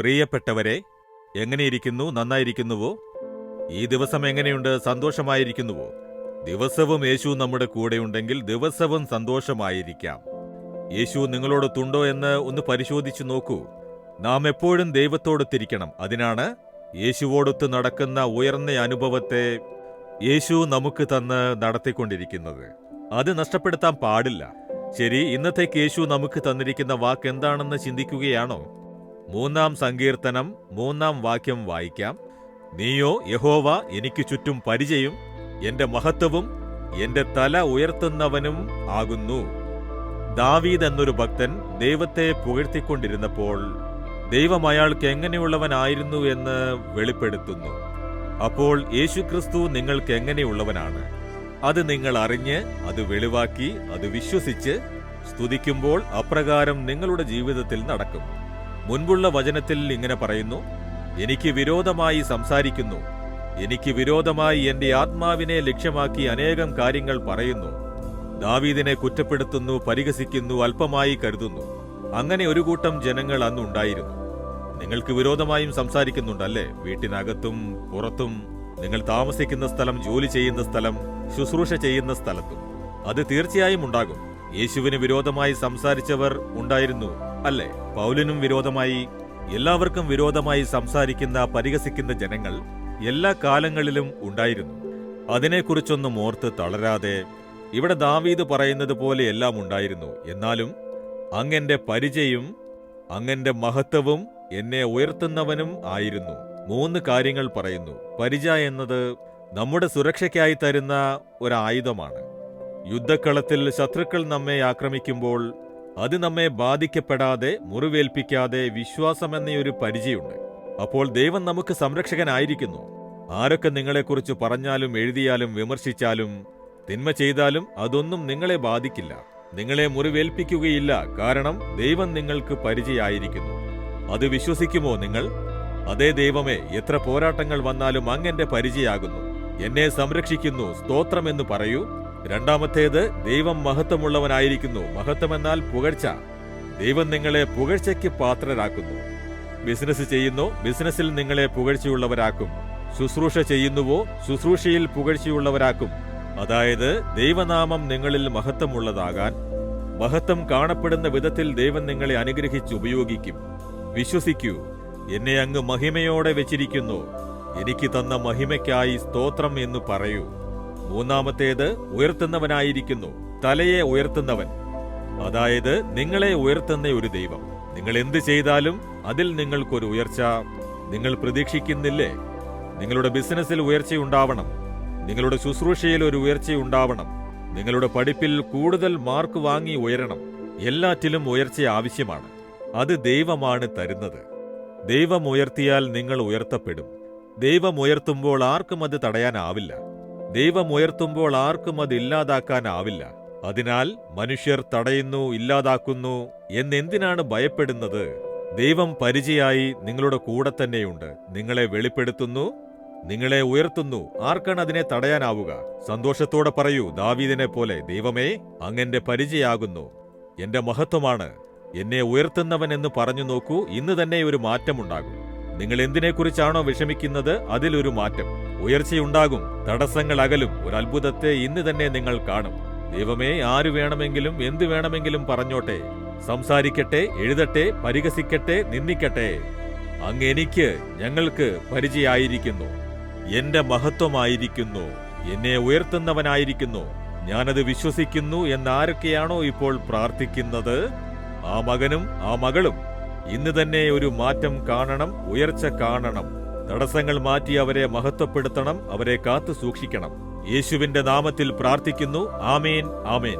പ്രിയപ്പെട്ടവരെ എങ്ങനെയിരിക്കുന്നു? നന്നായിരിക്കുന്നുവോ? ഈ ദിവസം എങ്ങനെയുണ്ട്? സന്തോഷമായിരിക്കുന്നുവോ? ദിവസവും യേശു നമ്മുടെ കൂടെയുണ്ടെങ്കിൽ ദിവസവും സന്തോഷമായിരിക്കാം. യേശു നിങ്ങളോടൊത്തുണ്ടോ എന്ന് ഒന്ന് പരിശോധിച്ചു നോക്കൂ. നാം എപ്പോഴും ദൈവത്തോടൊത്തിരിക്കണം. അതിനാണ് യേശുവോടൊത്ത് നടക്കുന്ന ഉയർന്ന അനുഭവത്തെ യേശു നമുക്ക് തന്ന് നടത്തിക്കൊണ്ടിരിക്കുന്നത്. അത് നഷ്ടപ്പെടുത്താൻ പാടില്ല. ശരി ഇന്നത്തേക്ക് യേശു നമുക്ക് തന്നിരിക്കുന്ന വാക്ക് എന്താണെന്ന് ചിന്തിക്കുകയാണോ? മൂന്നാം സങ്കീർത്തനം മൂന്നാം വാക്യം വായിക്കാം. നീയോ യഹോവ എനിക്ക് ചുറ്റും പരിചയം എന്റെ മഹത്വവും എന്റെ തല ഉയർത്തുന്നവനും ആകുന്നു. ദാവീദ് എന്നൊരു ഭക്തൻ ദൈവത്തെ പുകഴ്ത്തിക്കൊണ്ടിരുന്നപ്പോൾ ദൈവം അയാൾക്ക് എങ്ങനെയുള്ളവനായിരുന്നു എന്ന് വെളിപ്പെടുത്തുന്നു. അപ്പോൾ യേശുക്രിസ്തു നിങ്ങൾക്ക് എങ്ങനെയുള്ളവനാണ്? അത് നിങ്ങൾ അറിഞ്ഞ് അത് വെളിവാക്കി അത് വിശ്വസിച്ച് സ്തുതിക്കുമ്പോൾ അപ്രകാരം നിങ്ങളുടെ ജീവിതത്തിൽ നടക്കും. മുൻപുള്ള വചനത്തിൽ ഇങ്ങനെ പറയുന്നു എനിക്ക് വിരോധമായി സംസാരിക്കുന്നു. എനിക്ക് വിരോധമായി എന്റെ ആത്മാവിനെ ലക്ഷ്യമാക്കി അനേകം കാര്യങ്ങൾ പറയുന്നു. ദാവീദിനെ കുറ്റപ്പെടുത്തുന്നു പരിഹസിക്കുന്നു അല്പമായി കരുതുന്നു. അങ്ങനെ ഒരു കൂട്ടം ജനങ്ങൾ അന്നുണ്ടായിരുന്നു നിങ്ങൾക്ക് വിരോധമായും സംസാരിക്കുന്നുണ്ടല്ലേ? വീട്ടിനകത്തും പുറത്തും നിങ്ങൾ താമസിക്കുന്ന സ്ഥലം ജോലി ചെയ്യുന്ന സ്ഥലം ശുശ്രൂഷ ചെയ്യുന്ന സ്ഥലത്തും. അത് തീർച്ചയായും ഉണ്ടാകും. യേശുവിന് വിരോധമായി സംസാരിച്ചവർ ഉണ്ടായിരുന്നു. അല്ലേ? പൗലിനും വിരോധമായി എല്ലാവർക്കും വിരോധമായി സംസാരിക്കുന്ന പരിഹസിക്കുന്ന ജനങ്ങൾ എല്ലാ കാലങ്ങളിലും ഉണ്ടായിരുന്നു. അതിനെക്കുറിച്ചൊന്നും ഓർത്ത് തളരാതെ ഇവിടെ ദാവീദ് പറയുന്നത് പോലെ എല്ലാം ഉണ്ടായിരുന്നു. എന്നാലും അങ്ങന്റെ പരിചയം അങ്ങന്റെ മഹത്വവും എന്നെ ഉയർത്തുന്നവനും ആയിരുന്നു. മൂന്ന് കാര്യങ്ങൾ പറയുന്നു. പരിച എന്നത് നമ്മുടെ സുരക്ഷയ്ക്കായി തരുന്ന ഒരായുധമാണ്. യുദ്ധക്കളത്തിൽ ശത്രുക്കൾ നമ്മെ ആക്രമിക്കുമ്പോൾ അത് നമ്മെ ബാധിക്കപ്പെടാതെ മുറിവേൽപ്പിക്കാതെ വിശ്വാസമെന്നൊരു പരിചയമുണ്ട്. അപ്പോൾ ദൈവം നമുക്ക് സംരക്ഷകനായിരിക്കുന്നു. ആരൊക്കെ നിങ്ങളെക്കുറിച്ച് പറഞ്ഞാലും എഴുതിയാലും വിമർശിച്ചാലും തിന്മ ചെയ്താലും അതൊന്നും നിങ്ങളെ ബാധിക്കില്ല. നിങ്ങളെ മുറിവേൽപ്പിക്കുകയില്ല. കാരണം ദൈവം നിങ്ങൾക്ക് പരിചയായിരിക്കുന്നു. അത് വിശ്വസിക്കുമോ നിങ്ങൾ? അതേ ദൈവമേ എത്ര പോരാട്ടങ്ങൾ വന്നാലും അങ്ങെന്റെ പരിചയാകുന്നു. എന്നെ സംരക്ഷിക്കുന്നു. സ്തോത്രമെന്ന് പറയൂ. രണ്ടാമത്തേത് ദൈവം മഹത്വമുള്ളവനായിരിക്കുന്നു. മഹത്വമെന്നാൽ പുകഴ്ച. ദൈവം നിങ്ങളെ പുകഴ്ചയ്ക്ക് പാത്രരാക്കുന്നു. ബിസിനസ് ചെയ്യുന്നു ബിസിനസ്സിൽ നിങ്ങളെ പുകഴ്ചയുള്ളവരാക്കും. ശുശ്രൂഷ ചെയ്യുന്നുവോ ശുശ്രൂഷയിൽ പുകഴ്ചയുള്ളവരാക്കും. അതായത് ദൈവനാമം നിങ്ങളിൽ മഹത്വമുള്ളതാകാൻ മഹത്വം കാണപ്പെടുന്ന വിധത്തിൽ ദൈവം നിങ്ങളെ അനുഗ്രഹിച്ച് ഉപയോഗിക്കും വിശ്വസിക്കൂ എന്നെ അങ്ങ് മഹിമയോടെ വെച്ചിരിക്കുന്നു. എനിക്ക് തന്ന മഹിമയ്ക്കായി സ്തോത്രം എന്ന് പറയൂ. മൂന്നാമത്തേത് ഉയർത്തുന്നവനായിരിക്കുന്നു. തലയെ ഉയർത്തുന്നവൻ. അതായത് നിങ്ങളെ ഉയർത്തുന്ന ഒരു ദൈവം. നിങ്ങൾ എന്ത് ചെയ്താലും അതിൽ നിങ്ങൾക്കൊരു ഉയർച്ച നിങ്ങൾ പ്രതീക്ഷിക്കുന്നില്ലേ? നിങ്ങളുടെ ബിസിനസ്സിൽ ഉയർച്ചയുണ്ടാവണം നിങ്ങളുടെ ശുശ്രൂഷയിൽ ഒരു ഉയർച്ചയുണ്ടാവണം നിങ്ങളുടെ പഠിപ്പിൽ കൂടുതൽ മാർക്ക് വാങ്ങി ഉയരണം. എല്ലാറ്റിലും ഉയർച്ച ആവശ്യമാണ്. അത് ദൈവമാണ് തരുന്നത്. ദൈവം ഉയർത്തിയാൽ നിങ്ങൾ ഉയർത്തപ്പെടും. ദൈവം ഉയർത്തുമ്പോൾ ആർക്കും അത് തടയാനാവില്ല. ദൈവം ഉയർത്തുമ്പോൾ ആർക്കും അത് ഇല്ലാതാക്കാനാവില്ല. അതിനാൽ മനുഷ്യർ തടയുന്നു ഇല്ലാതാക്കുന്നു എന്നെന്തിനാണ് ഭയപ്പെടുന്നത്? ദൈവം പരിചയായി നിങ്ങളുടെ കൂടെ തന്നെയുണ്ട്. നിങ്ങളെ വെളിപ്പെടുത്തുന്നു നിങ്ങളെ ഉയർത്തുന്നു. ആർക്കാണ് അതിനെ തടയാനാവുക? സന്തോഷത്തോടെ പറയൂ ദാവീദിനെ പോലെ ദൈവമേ അങ്ങന്റെ പരിചയാകുന്നു. എന്റെ മഹത്വമാണ്. എന്നെ ഉയർത്തുന്നവൻ എന്ന് പറഞ്ഞു നോക്കൂ ഇന്ന് തന്നെ ഒരു മാറ്റമുണ്ടാകും. നിങ്ങൾ എന്തിനെക്കുറിച്ചാണോ വിഷമിക്കുന്നത് അതിലൊരു മാറ്റം. ഉയർച്ചയുണ്ടാകും തടസ്സങ്ങൾ അകലും. ഒരു അത്ഭുതത്തെ ഇന്ന് തന്നെ നിങ്ങൾ കാണും. ദൈവമേ ആര് വേണമെങ്കിലും എന്തു വേണമെങ്കിലും പറഞ്ഞോട്ടെ. സംസാരിക്കട്ടെ എഴുതട്ടെ പരിഹസിക്കട്ടെ നിന്ദിക്കട്ടെ. അങ്ങ് എനിക്ക് ഞങ്ങൾക്ക് പരിചയായിരിക്കുന്നു. എന്റെ മഹത്വമായിരിക്കുന്നു. എന്നെ ഉയർത്തുന്നവനായിരിക്കുന്നു. ഞാനത് വിശ്വസിക്കുന്നു എന്നാരൊക്കെയാണോ ഇപ്പോൾ പ്രാർത്ഥിക്കുന്നത്? ആ മകനും ആ മകളും. ഇന്ന് തന്നെ ഒരു മാറ്റം കാണണം ഉയർച്ച കാണണം. തടസ്സങ്ങൾ മാറ്റി അവരെ മഹത്വപ്പെടുത്തണം അവരെ കാത്തു സൂക്ഷിക്കണം യേശുവിന്റെ നാമത്തിൽ പ്രാർത്ഥിക്കുന്നു. ആമേൻ ആമേൻ.